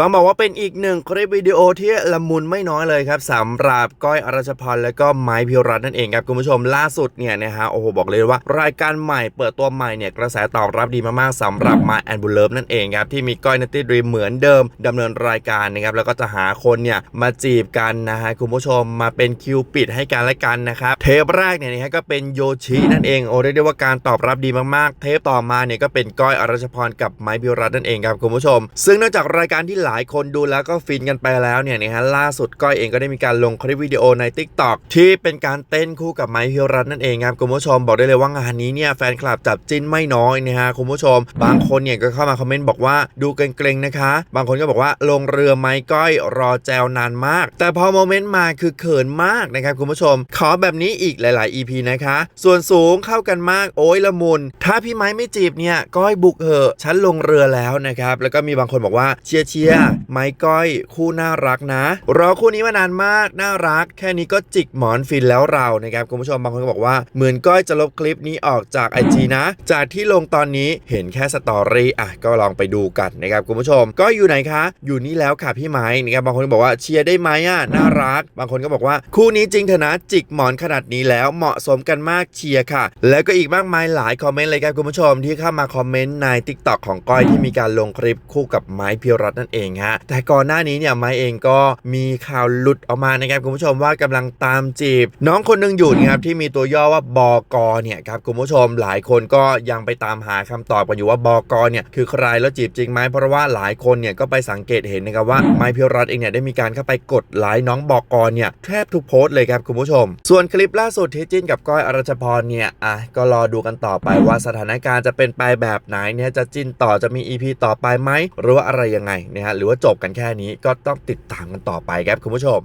ต้องบอกว่าเป็นอีกหนึ่งคลิปวิดีโอที่ละมุนไม่น้อยเลยครับสำหรับก้อยอรัชพรและก็ไม้พิวรัตน์นั่นเองครับคุณผู้ชมล่าสุดเนี่ยนะฮะโอ้โหบอกเลยว่ารายการใหม่เปิดตัวใหม่เนี่ยกระแสตอบรับดีมากๆสำหรับมาแอนบูเลฟนั่นเองครับที่มีก้อยนัตตี้ดรีมเหมือนเดิมดำเนินรายการนะครับแล้วก็จะหาคนเนี่ยมาจีบกันนะฮะคุณผู้ชมมาเป็นคิวปิดให้กันและกันนะครับเทปแรกเนี่ยนะฮะก็เป็นโยชินั่นเองโอ้เรียกได้ว่าการตอบรับดีมากๆ เทปต่อมาเนี่ยก็เป็นก้อยอรัชพรกับไม้พิวรัตน์นั่นเองครับคุณผู้ชม ซึ่งนอกจากรายการที่หลายคนดูแล้วก็ฟินกันไปแล้วเนี่ยนะฮะล่าสุดก้อยเองก็ได้มีการลงคลิปวิดีโอใน t ิ k t o k ที่เป็นการเต้นคู่กับไม้พิรัตน์นั่นเองครับคุณผู้ชมบอกได้เลยว่างานนี้เนี่ยแฟนคลับจับจิ้นไม่น้อยนะฮะคุณผู้ชม บางคนเนี่ยก็เข้ามาคอมเมนต์บอกว่าดูเกรงๆนะคะ บางคนก็บอกว่าลงเรือไม้ก้อยรอแจวนานมาก แต่พอโมเมนต์มาคือเขินมากนะครับคุณผู้ชม ขอแบบนี้อีกหลาย ๆ EP นะคะ ส่วนสูงเข้ากันมากโอ้ยละมุน ถ้าพี่ไม้ไม่จีบเนี่ยก้อยบุกเหอะฉันลงเรือแล้วนะครับแล้วก็มีบางคนบอกว่าเชียร์เชียร์ไม้ก้อยคู่น่ารักนะ รอคู่นี้มานานมาก น่ารัก แค่นี้ก็จิกหมอนฟินแล้วเรานะครับคุณผู้ชมบางคนก็บอกว่า เหมือนก้อยจะลบคลิปนี้ออกจาก IG นะ จากที่ลงตอนนี้เห็นแค่สตอรี่อะก็ลองไปดูกันนะครับคุณผู้ชม ก็อยู่ไหนคะ อยู่นี่แล้วค่ะพี่ไม้นะครับบางคนบอกว่าเชียร์ได้ไหมอะน่ารัก บางคนก็บอกว่าคู่นี้จริงเถอะนะจิกหมอนขนาดนี้แล้วเหมาะสมกันมากเชียร์ค่ะ แล้วก็อีกมากมายหลายคอมเมนต์เลยครับคุณผู้ชมที่เข้ามาคอมเมนต์ใน t ิ k t o k ของก้อยที่มีการลงคลิปคู่กับไม้พิวรัตน์นั่นเองฮะแต่ก่อนหน้านี้เนี่ยไม้เองก็มีข่าวหลุดออกมานะครับคุณผู้ชมว่ากำลังตามจีบ น้องคนหนึงอยู่นะครับที่มีตัวย่อว่าบอกเนี่ยครับคุณผู้ชมหลายคนก็ยังไปตามหาคำตอบกันอยู่ว่าบอกเนี่ยคือใครแล้วจีบจริงไหมเพราะว่าหลายคนเนี่ยก็ไปสังเกตเห็นนะครับว่าไม้พิวรัตเองเนี่ยได้มีการเข้าไปกดไลค์น้องบอกเนี่ยแทบทุกโพสต์เลยครับคุณผู้ชม ส่วนคลิปล่าสุดที่จิ้นกับก้อยอรชพรเนี่ยอะก็รอดูกันต่อไปว่าสถานการณ์จะเป็นไปแบบไหนเนี่ยจะจิ้นต่อจะมี EP ต่อไปไหมหรือว่าอะไรยังไงนะฮะหรือว่าจบกันแค่นี้ก็ต้องติดตามกันต่อไปครับคุณผู้ชม